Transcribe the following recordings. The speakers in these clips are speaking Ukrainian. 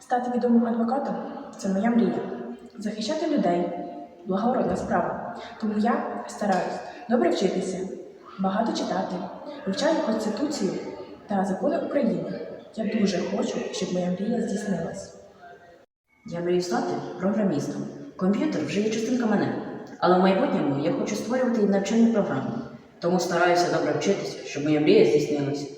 Стати відомим адвокатом це моя мрія. Захищати людей благородна справа. Тому я стараюсь добре вчитися, багато читати, вивчаю Конституцію та закони України. Я дуже хочу, щоб моя мрія здійснилась. Я мрію стати програмістом. Комп'ютер вже є частинка мене. Але в майбутньому я хочу створювати і навчальні програми. Тому стараюся добре вчитися, щоб моя мрія здійснилась.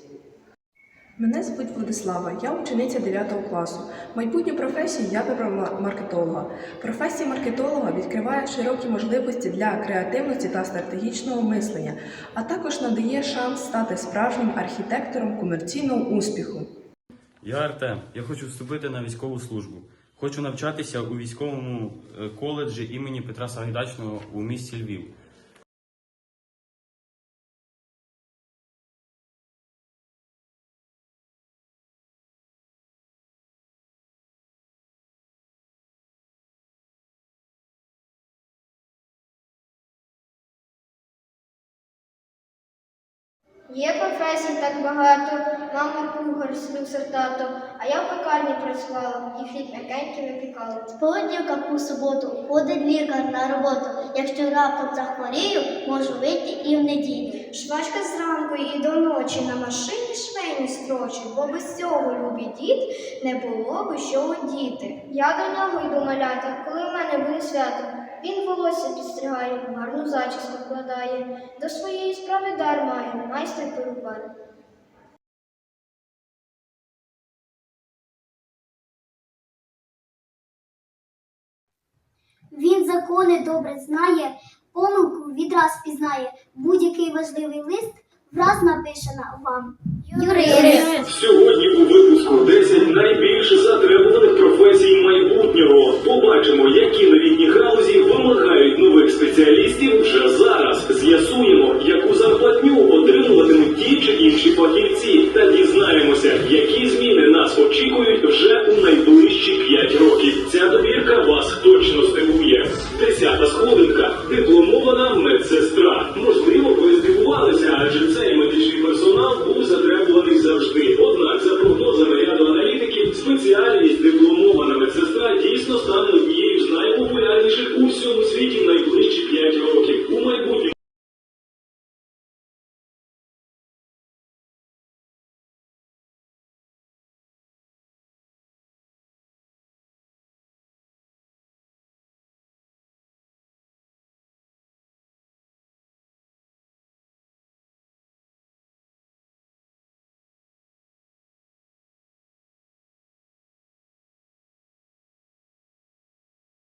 Мене звуть Владислава, я учениця 9 класу. Майбутню професію я вибрала маркетолога. Професія маркетолога відкриває широкі можливості для креативності та стратегічного мислення, а також надає шанс стати справжнім архітектором комерційного успіху. Я Артем. Я хочу вступити на військову службу. Хочу навчатися у військовому е, коледжі імені Петра Сагайдачного у місті Львів. Є професій так багато, мама кухар, слюсар, тато, а я в пекарні працювала і хліб м'якенький випікала. Понеділка по суботу ходить лікар на роботу. Якщо раптом захворію, можу вийти і в неділю. Швачка зранку і до ночі на машині швейні строчить, бо без цього любі дід не було би що одіти. Я до нього йду маляти, коли в мене буде свято. Він волосся підстригає, гарну зачіску вкладає, до своєї справи дар має, майстер перукар. Він закони добре знає, помилку відраз пізнає. Будь-який важливий лист враз напише на вам. Юрист. Сьогодні у випуску 10 найбільш затребуваних професій спеціалістів вже зараз. З'ясуємо, яку зарплатню отримуватимуть ті чи інші фахівці, та дізнаємося, які зміни нас очікують вже у найближчі 5 років. Ця добірка вас точно здивує. Десята сходинка дипломована медсестра. Можливо, ви здивувалися, адже цей медичний персонал був затребуваний